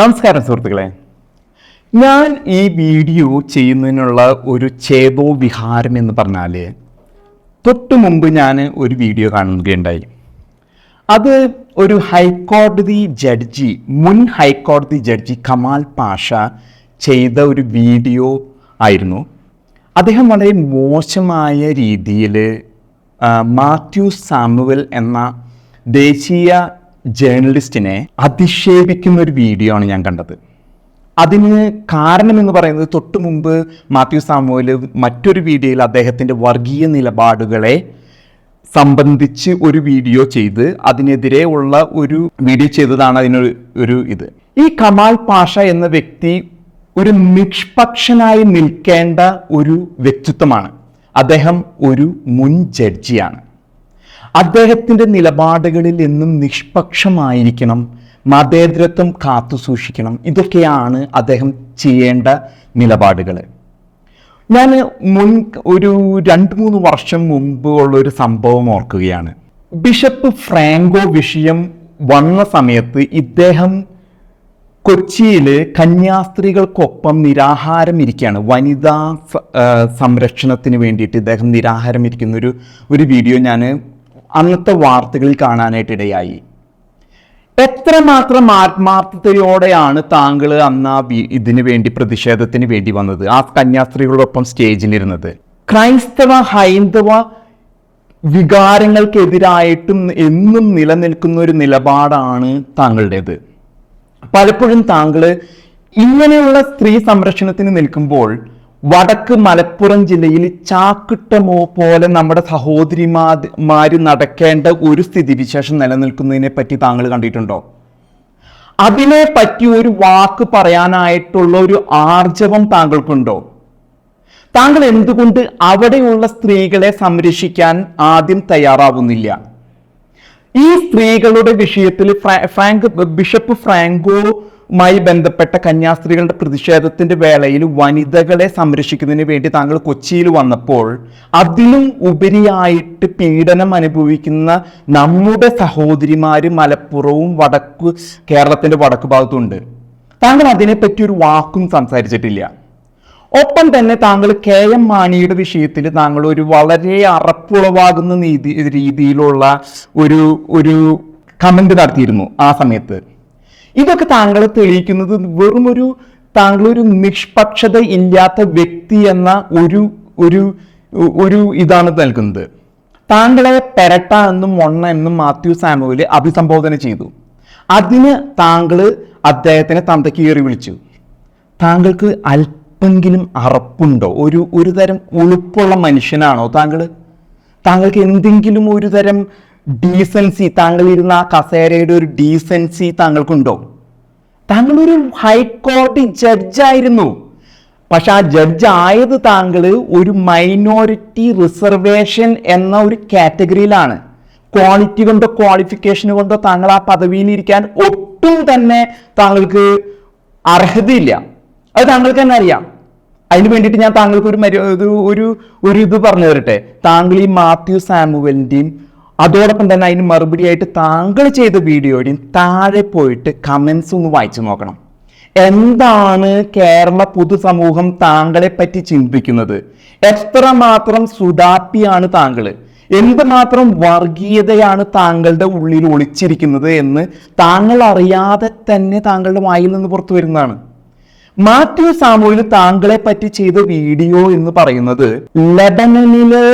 നമസ്കാരം സുഹൃത്തുക്കളെ. ഞാൻ ഈ വീഡിയോ ചെയ്യുന്നതിനുള്ള ഒരു ചേതോ വിഹാരം എന്ന് പറഞ്ഞാൽ തൊട്ടു മുമ്പ് ഞാൻ ഒരു വീഡിയോ കാണുകയുണ്ടായി. അത് ഒരു ഹൈക്കോടതി ജഡ്ജി മുൻ ഹൈക്കോടതി ജഡ്ജി കമാൽ പാഷ ചെയ്ത ഒരു വീഡിയോ ആയിരുന്നു. അദ്ദേഹം വളരെ മോശമായ രീതിയിൽ മാത്യു സാമുവൽ എന്ന ദേശീയ ജേർണലിസ്റ്റിനെ അധിക്ഷേപിക്കുന്ന ഒരു വീഡിയോ ആണ് ഞാൻ കണ്ടത്. അതിന് കാരണം എന്ന് പറയുന്നത് തൊട്ടു മുമ്പ് മാത്യു സാമുവൽ മറ്റൊരു വീഡിയോയിൽ അദ്ദേഹത്തിന്റെ വർഗീയ നിലപാടുകളെ സംബന്ധിച്ച് ഒരു വീഡിയോ ചെയ്ത് അതിനെതിരെ ഉള്ള ഒരു വീഡിയോ ചെയ്തതാണ് അതിനൊരു ഒരു ഇത്. ഈ കമാൽ പാഷ എന്ന വ്യക്തി ഒരു നിഷ്പക്ഷനായി നിൽക്കേണ്ട ഒരു വ്യക്തിത്വമാണ്. അദ്ദേഹം ഒരു മുൻ ജഡ്ജിയാണ്. അദ്ദേഹത്തിന്റെ നിലപാടുകളിൽ എന്നും നിഷ്പക്ഷമായിരിക്കണം. മതേതരത്വം കാത്തു സൂക്ഷിക്കണം. ഇതൊക്കെയാണ് അദ്ദേഹം ചെയ്യേണ്ട നിലപാടുകൾ. ഞാൻ മുൻ ഒരു രണ്ട് മൂന്ന് വർഷം മുമ്പ് ഉള്ള ഒരു സംഭവം ഓർക്കുകയാണ്. ബിഷപ്പ് ഫ്രാങ്കോ വിഷയം വന്ന സമയത്ത് ഇദ്ദേഹം കൊച്ചിയിൽ കന്യാസ്ത്രീകൾക്കൊപ്പം നിരാഹാരം ഇരിക്കുകയാണ് വനിതാ സംരക്ഷണത്തിന് വേണ്ടിയിട്ട് ഇദ്ദേഹം നിരാഹാരം ഇരിക്കുന്ന ഒരു ഒരു വീഡിയോ ഞാൻ അന്നത്തെ വാർത്തകളിൽ കാണാനായിട്ട് ഇടയായി എത്രമാത്രം ആത്മാർത്ഥതയോടെയാണ് താങ്കൾ അന്ന് ആ ഇതിനു വേണ്ടി പ്രതിഷേധത്തിന് വേണ്ടി വന്നത്? ആ കന്യാസ്ത്രീകളോടൊപ്പം സ്റ്റേജിലിരുന്നത്. ക്രൈസ്തവ ഹൈന്ദവ വികാരങ്ങൾക്കെതിരായിട്ടും എന്നും നിലനിൽക്കുന്ന ഒരു നിലപാടാണ് താങ്കളുടേത്. പലപ്പോഴും താങ്കൾ ഇങ്ങനെയുള്ള സ്ത്രീ സംരക്ഷണത്തിന് നിൽക്കുമ്പോൾ വടക്ക് മലപ്പുറം ജില്ലയിൽ ചാക്കിട്ടമോ പോലെ നമ്മുടെ സഹോദരിമാർ നടക്കേണ്ട ഒരു സ്ഥിതിവിശേഷം നിലനിൽക്കുന്നതിനെ പറ്റി താങ്കൾ കണ്ടിട്ടുണ്ടോ? അതിനെ പറ്റി ഒരു വാക്ക് പറയാനായിട്ടുള്ള ഒരു ആർജവം താങ്കൾക്കുണ്ടോ? താങ്കൾ എന്തുകൊണ്ട് അവിടെയുള്ള സ്ത്രീകളെ സംരക്ഷിക്കാൻ ആദ്യം തയ്യാറാവുന്നില്ല? ഈ സ്ത്രീകളുടെ വിഷയത്തിൽ ഫ്രാ- ഫ്രാങ്ക് ബിഷപ്പ് ഫ്രാങ്കോമായി ബന്ധപ്പെട്ട കന്യാസ്ത്രീകളുടെ പ്രതിഷേധത്തിന്റെ വേളയിൽ വനിതകളെ സംരക്ഷിക്കുന്നതിന് വേണ്ടി താങ്കൾ കൊച്ചിയിൽ വന്നപ്പോൾ അതിലും ഉപരിയായിട്ട് പീഡനം അനുഭവിക്കുന്ന നമ്മുടെ സഹോദരിമാര് മലപ്പുറവും വടക്ക് കേരളത്തിന്റെ വടക്ക് ഭാഗത്തുണ്ട്. താങ്കൾ അതിനെപ്പറ്റി ഒരു വാക്കും സംസാരിച്ചിട്ടില്ല. ഒപ്പം തന്നെ താങ്കൾ കെ എം മാണിയുടെ വിഷയത്തിൽ താങ്കൾ ഒരു വളരെ അറപ്പുളവാകുന്ന രീതിയിലുള്ള ഒരു ഒരു കമന്റ് നടത്തിയിരുന്നു ആ സമയത്ത്. ഇതൊക്കെ താങ്കളെ തെളിയിക്കുന്നത് വെറും ഒരു താങ്കൾ നിഷ്പക്ഷത ഇല്ലാത്ത വ്യക്തി എന്ന ഒരു ഒരു ഒരു ഇതാണ് നൽകുന്നത്. താങ്കളെ പെരട്ട എന്നും മൊണ്ണ എന്നും മാത്യു സാമുവൽ അഭിസംബോധന ചെയ്തു. അതിന് താങ്കൾ അദ്ദേഹത്തിനെ തന്തയ്ക്ക് കയറി വിളിച്ചു. താങ്കൾക്ക് അല്പെങ്കിലും അറപ്പുണ്ടോ? ഒരു ഒരു തരം ഉളുപ്പുള്ള മനുഷ്യനാണോ താങ്കൾ താങ്കൾക്ക് എന്തെങ്കിലും ഒരു തരം ഡീസൻസി താങ്കൾ ഇരുന്ന ആ കസേരയുടെ ഒരു ഡീസൻസി താങ്കൾക്കുണ്ടോ? താങ്കൾ ഒരു ഹൈക്കോടതി ജഡ്ജായിരുന്നു പക്ഷെ ആ ജഡ്ജ് ആയത് താങ്കൾ ഒരു മൈനോറിറ്റി റിസർവേഷൻ എന്ന ഒരു കാറ്റഗറിയിലാണ് ക്വാളിറ്റി കൊണ്ടോ ക്വാളിഫിക്കേഷൻ കൊണ്ടോ താങ്കൾ ആ പദവിയിൽ ഇരിക്കാൻ ഒട്ടും തന്നെ താങ്കൾക്ക് അർഹതയില്ല. അത് താങ്കൾക്ക് തന്നെ അറിയാം. അതിന് വേണ്ടിയിട്ട് ഞാൻ താങ്കൾക്ക് ഒരു ഒരു ഒരു ഇത് പറഞ്ഞു തരട്ടെ താങ്കൾ ഈ മാത്യു സാമുവലിന്റെയും അതോടൊപ്പം തന്നെ അതിന് മറുപടിയായിട്ട് താങ്കൾ ചെയ്ത വീഡിയോയുടെയും താഴെ പോയിട്ട് കമൻസ് ഒന്ന് വായിച്ചു നോക്കണം. എന്താണ് കേരള പൊതുസമൂഹം താങ്കളെ പറ്റി ചിന്തിക്കുന്നത്? എത്രമാത്രം സുതാപ്പിയാണ് താങ്കൾ എന്തുമാത്രം വർഗീയതയാണ് താങ്കളുടെ ഉള്ളിൽ ഒളിച്ചിരിക്കുന്നത് എന്ന് താങ്കൾ അറിയാതെ തന്നെ താങ്കളുടെ വായിൽ നിന്ന് പുറത്തു വരുന്നതാണ്. മാത്യു സാമുവിൽ താങ്കളെ പറ്റി ചെയ്ത വീഡിയോ എന്ന് പറയുന്നത് ലബനനിലെ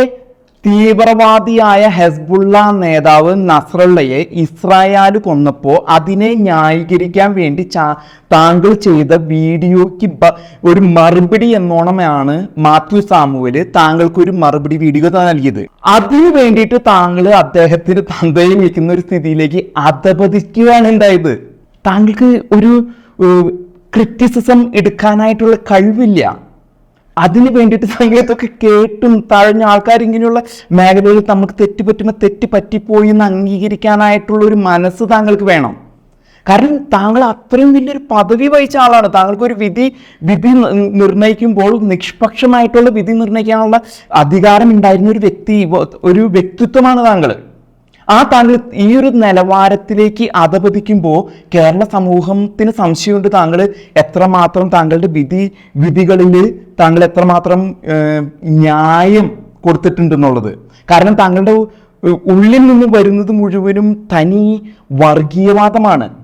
തീവ്രവാദിയായ ഹെസ്ബുള്ള നേതാവ് നസ്രള്ളയെ ഇസ്രായേൽ കൊന്നപ്പോൾ അതിനെ ന്യായീകരിക്കാൻ വേണ്ടി താങ്കൾ ചെയ്ത വീഡിയോയ്ക്ക് ഒരു മറുപടി എന്നോണമാണ് മാത്യു സാമുവൽ താങ്കൾക്ക് ഒരു മറുപടി വീഡിയോ നൽകിയത്. അതിനു വേണ്ടിയിട്ട് താങ്കൾ അദ്ദേഹത്തിന് തന്തയിൽ നിൽക്കുന്ന ഒരു സ്ഥിതിയിലേക്ക് അധപതിക്കുകയാണ് ഉണ്ടായത്. താങ്കൾക്ക് ഒരു ക്രിറ്റിസിസം എടുക്കാനായിട്ടുള്ള കഴിവില്ല. അതിന് വേണ്ടിയിട്ട് സംഗീതമൊക്കെ കേട്ടും തഴഞ്ഞ ആൾക്കാർ ഇങ്ങനെയുള്ള മേഖലകളിൽ നമുക്ക് തെറ്റ് പറ്റുമ്പോൾ തെറ്റ് പറ്റിപ്പോയി എന്ന് അംഗീകരിക്കാനായിട്ടുള്ള ഒരു മനസ്സ് താങ്കൾക്ക് വേണം. കാരണം താങ്കൾ അത്രയും വലിയൊരു പദവി വഹിച്ച ആളാണ്. താങ്കൾക്ക് ഒരു വിധി വിധി നിർണയിക്കുമ്പോൾ നിഷ്പക്ഷമായിട്ടുള്ള വിധി നിർണയിക്കാനുള്ള അധികാരം ഉണ്ടായിരുന്ന ഒരു വ്യക്തി ഒരു വ്യക്തിത്വമാണ് താങ്കൾ. ആ താങ്കൾ ഈ ഒരു നിലവാരത്തിലേക്ക് അധപതിക്കുമ്പോൾ കേരള സമൂഹത്തിന് സംശയമുണ്ട്. താങ്കൾ എത്രമാത്രം താങ്കളുടെ വിധി വിധികളിൽ താങ്കൾ എത്രമാത്രം ന്യായം കൊടുത്തിട്ടുണ്ടെന്നുള്ളത്. കാരണം താങ്കളുടെ ഉള്ളിൽ നിന്ന് വരുന്നത് മുഴുവനും തനി വർഗീയവാദമാണ്.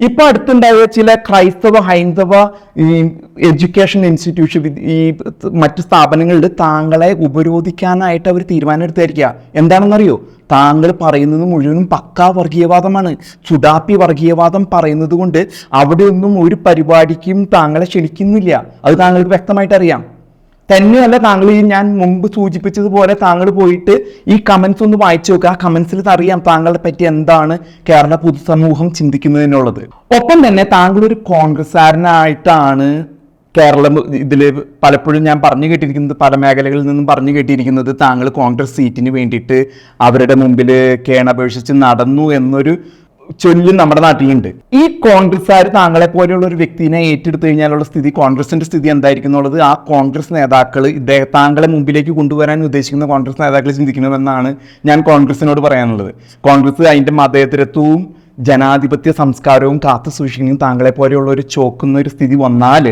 ഇപ്പൊ അടുത്തുണ്ടായ ചില ക്രൈസ്തവ ഹൈന്ദവ എഡ്യൂക്കേഷൻ ഇൻസ്റ്റിറ്റ്യൂഷൻ ഈ മറ്റു സ്ഥാപനങ്ങളിൽ താങ്കളെ ഉപരോധിക്കാനായിട്ട് അവർ തീരുമാനം എടുത്തായിരിക്കുക എന്താണെന്നറിയോ? താങ്കൾ പറയുന്നത് മുഴുവനും പക്കാ വർഗീയവാദമാണ്. ചുടാപ്പി വർഗീയവാദം പറയുന്നത് കൊണ്ട് അവിടെയൊന്നും ഒരു പരിപാടിക്കും താങ്കളെ ക്ഷണിക്കുന്നില്ല. അത് താങ്കൾക്ക് വ്യക്തമായിട്ട് അറിയാം തന്നെയല്ല താങ്കൾ ഈ ഞാൻ മുമ്പ് സൂചിപ്പിച്ചതുപോലെ താങ്കൾ പോയിട്ട് ഈ കമൻസ് ഒന്ന് വായിച്ചു നോക്കുക ആ കമൻസിൽ അറിയാം താങ്കളെ പറ്റി എന്താണ് കേരള പൊതുസമൂഹം ചിന്തിക്കുന്നതിനുള്ളത്. ഒപ്പം തന്നെ താങ്കൾ ഒരു കോൺഗ്രസ്സുകാരനായിട്ടാണ് കേരളം ഇതിൽ പലപ്പോഴും ഞാൻ പറഞ്ഞു കേട്ടിരിക്കുന്നത് പല മേഖലകളിൽ നിന്നും പറഞ്ഞു കേട്ടിരിക്കുന്നത് താങ്കൾ കോൺഗ്രസ് സീറ്റിന് വേണ്ടിയിട്ട് അവരുടെ മുമ്പിൽ കേണപേക്ഷിച്ച് നടന്നു എന്നൊരു ചൊല്ലും നമ്മുടെ നാട്ടിലുണ്ട്. ഈ കോൺഗ്രസ്സുകാർ താങ്കളെ പോലെയുള്ള ഒരു വ്യക്തിനെ ഏറ്റെടുത്തു കഴിഞ്ഞാലുള്ള സ്ഥിതി കോൺഗ്രസിന്റെ സ്ഥിതി എന്തായിരിക്കും എന്നുള്ളത് ആ കോൺഗ്രസ് നേതാക്കൾ ഇദ്ദേഹം താങ്കളെ മുമ്പിലേക്ക് കൊണ്ടുവരാൻ ഉദ്ദേശിക്കുന്ന കോൺഗ്രസ് നേതാക്കൾ ചിന്തിക്കണമെന്നാണ് ഞാൻ കോൺഗ്രസിനോട് പറയാനുള്ളത്. കോൺഗ്രസ് അതിന്റെ മതേതരത്വവും ജനാധിപത്യ സംസ്കാരവും കാത്തു സൂക്ഷിക്കുകയും താങ്കളെ പോലെയുള്ള ഒരു ചോക്കുന്ന ഒരു സ്ഥിതി വന്നാൽ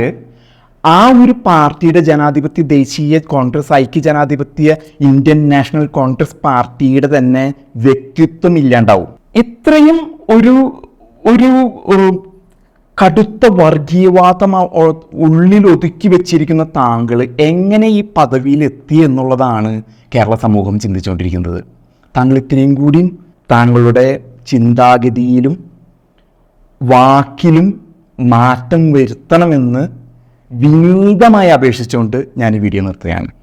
ആ ഒരു പാർട്ടിയുടെ ജനാധിപത്യ ദേശീയ കോൺഗ്രസ് ഐക്യ ജനാധിപത്യ ഇന്ത്യൻ നാഷണൽ കോൺഗ്രസ് പാർട്ടിയുടെ തന്നെ വ്യക്തിത്വം ഇല്ലാണ്ടാവും. ഇത്രയും ഒരു ഒരു കടുത്ത വർഗീയവാദം ഉള്ളിൽ ഒതുക്കി വെച്ചിരിക്കുന്ന താങ്കൾ എങ്ങനെ ഈ പദവിയിൽ എത്തി എന്നുള്ളതാണ് കേരള സമൂഹം ചിന്തിച്ചുകൊണ്ടിരിക്കുന്നത്. താങ്കൾ ഇത്രയും കൂടി താങ്കളുടെ ചിന്താഗതിയിലും വാക്കിലും മാറ്റം വരുത്തണമെന്ന് വിനീതമായി അപേക്ഷിച്ചുകൊണ്ട് ഞാൻ ഈ വീഡിയോ നിർത്തുകയാണ്.